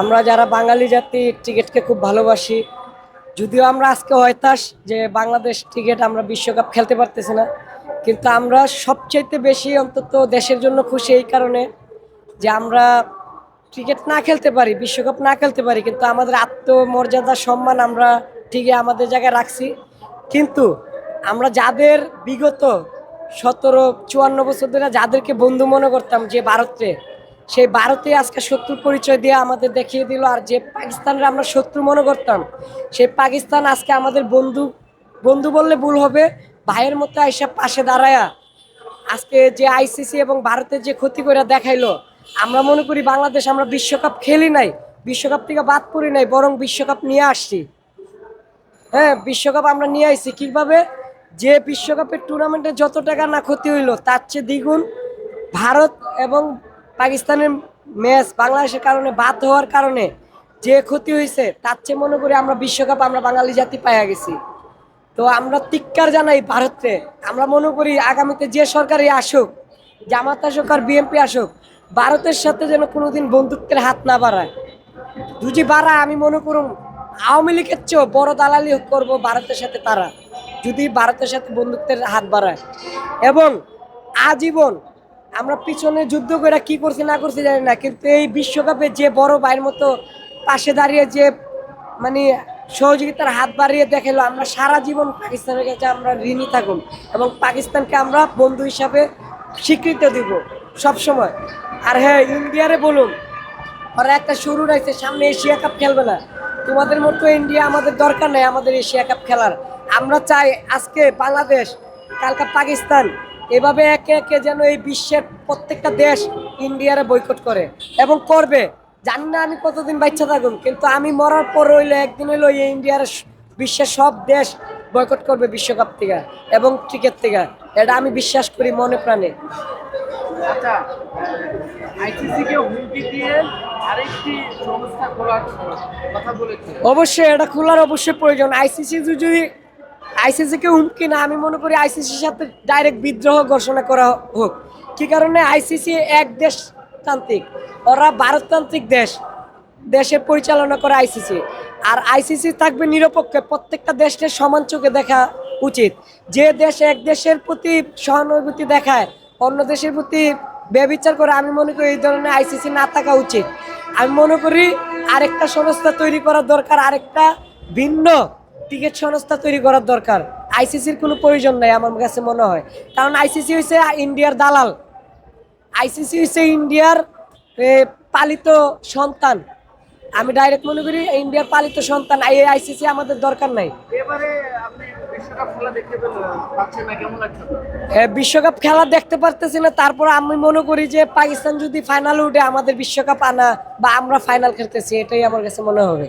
আমরা যারা বাঙালি জাতি ক্রিকেটকে খুব ভালোবাসি। যদিও আমরা আজকে হয়তাস যে বাংলাদেশ ক্রিকেট আমরা বিশ্বকাপ খেলতে পারতেছি না। কিন্তু আমরা সবচাইতে বেশি অন্তত দেশের জন্য খুশি এই কারণে যে আমরা ক্রিকেট না খেলতে পারি, বিশ্বকাপ না খেলতে পারি, কিন্তু আমাদের আত্মমর্যাদা, সম্মান আমরা ঠিকই আমাদের জায়গায় রাখছি। কিন্তু আমরা যাদের বিগত সতেরো, চুয়ান্ন বছর ধরে যাদেরকে বন্ধু মনে করতাম যে ভারতে সেই ভারতে আজকে শত্রুর পরিচয় দিয়ে আমাদের দেখিয়ে দিল আর যে পাকিস্তানের আমরা শত্রু মনে করতাম সেই পাকিস্তান আজকে আমাদের বন্ধু বন্ধু বললে ভুল হবে, ভাইয়ের মতো আইসা পাশে দাঁড়ায়া আজকে যে আইসিসি এবং ভারতের যে ক্ষতি করে দেখাইলো, আমরা মনে করি বাংলাদেশ আমরা বিশ্বকাপ খেলি নাই, বিশ্বকাপ থেকে বাদ পড়ি নাই, বরং বিশ্বকাপ নিয়ে আসছি। হ্যাঁ বিশ্বকাপ আমরা নিয়ে আসছি কীভাবে? যে বিশ্বকাপের টুর্নামেন্টে যত টাকা না ক্ষতি হইল, তার চেয়ে দ্বিগুণ ভারত এবং পাকিস্তানের ম্যাচ বাংলাদেশের কারণে বাদ হওয়ার কারণে যে ক্ষতি হয়েছে, তার চেয়ে মনে করি আমরা বিশ্বকাপ আমরা বাঙালি জাতি পাইয়া গেছি। তো আমরা তিক্কার জানাই ভারতে আমরা মনে করি আগামীতে যে সরকারই আসুক, জামাত আসুক আর বিএনপি আসুক, ভারতের সাথে যেন কোনোদিন বন্ধুত্বের হাত না বাড়ায়। দুজি বাড়া, আমি মনে করুন আওয়ামী লীগের চেয়েও বড় দালালি করব ভারতের সাথে তারা, যদি ভারতের সাথে বন্ধুত্বের হাত বাড়ায়। এবং আজীবন আমরা পিছনে যুদ্ধ করে কি করছি, না করছি জানি না, কিন্তু এই বিশ্বকাপে যে বড় ভাইয়ের মতো পাশে দাঁড়িয়ে যে মানে সহযোগিতার হাত বাড়িয়ে দেখাল, আমরা সারা জীবন পাকিস্তানের কাছে আমরা ঋণী থাকুন এবং পাকিস্তানকে আমরা বন্ধু হিসাবে স্বীকৃতি দিব সবসময়। আর হ্যাঁ ইন্ডিয়ারে বলুন, ওরা একটা শুরু রয়েছে, সামনে এশিয়া কাপ খেলবে না। তোমাদের মতো ইন্ডিয়া আমাদের দরকার নেই আমাদের এশিয়া কাপ খেলার। আমরা চাই আজকে বাংলাদেশ, কালকা পাকিস্তান এভাবে একে একে যেন এই বিশ্বের প্রত্যেকটা দেশ ইন্ডিয়ারে বয়কট করে এবং করবে। জানি না আমি কতদিন বাচ্চা থাকুন কিন্তু আমি মরার পর হইলে একদিন হইল এই ইন্ডিয়ার বিশ্বের সব দেশ বয়কট করবে বিশ্বকাপ থেকে এবং ক্রিকেট থেকে। এটা আমি বিশ্বাস করি মনে প্রাণে। আচ্ছা আইসিসি কে হুমকি দিয়ে আরেকটি সংস্থা খোলার কথা বলেছে অবশ্যই এটা খোলার অবশ্যই প্রয়োজন। আইসিসি যদি আইসিসিকে হুমকি না, আমি মনে করি আইসিসির সাথে ডাইরেক্ট বিদ্রোহ ঘোষণা করা হোক। কি কারণে? আইসিসি এক দেশ তান্ত্রিক, ওরা ভারততান্ত্রিক দেশ দেশে পরিচালনা করে আইসিসি। আর আইসিসি থাকবে নিরপেক্ষে, প্রত্যেকটা দেশকে সমান চোখে দেখা উচিত। যে দেশ এক দেশের প্রতি সহানুভূতি দেখায়, অন্য দেশের প্রতি ব্যবচার করে, আমি মনে করি এই ধরনের আইসিসি না থাকা উচিত। আমি মনে করি আরেকটা সংস্থা তৈরি করার দরকার, আরেকটা ভিন্ন টিকিট সংস্থা তৈরি করার দরকার। আইসিসির কোনো প্রয়োজন নাই আমার কাছে মনে হয়। কারণ আইসিসি হচ্ছে ইন্ডিয়ার দালাল। আইসিসি হচ্ছে ইন্ডিয়ার পালিত সন্তান। আমি ডাইরেক্ট মনে করি ইন্ডিয়ার পালিত সন্তান। এই আইসিসি আমাদের দরকার নাই? এ, বিশ্বকাপ খেলা দেখতে পারতেছি না। তারপর আমি মনে করি যে পাকিস্তান যদি ফাইনালে উঠে আমাদের বিশ্বকাপ আনা বা আমরা ফাইনাল খেলতেছি এটাই আমার কাছে মনে হবে।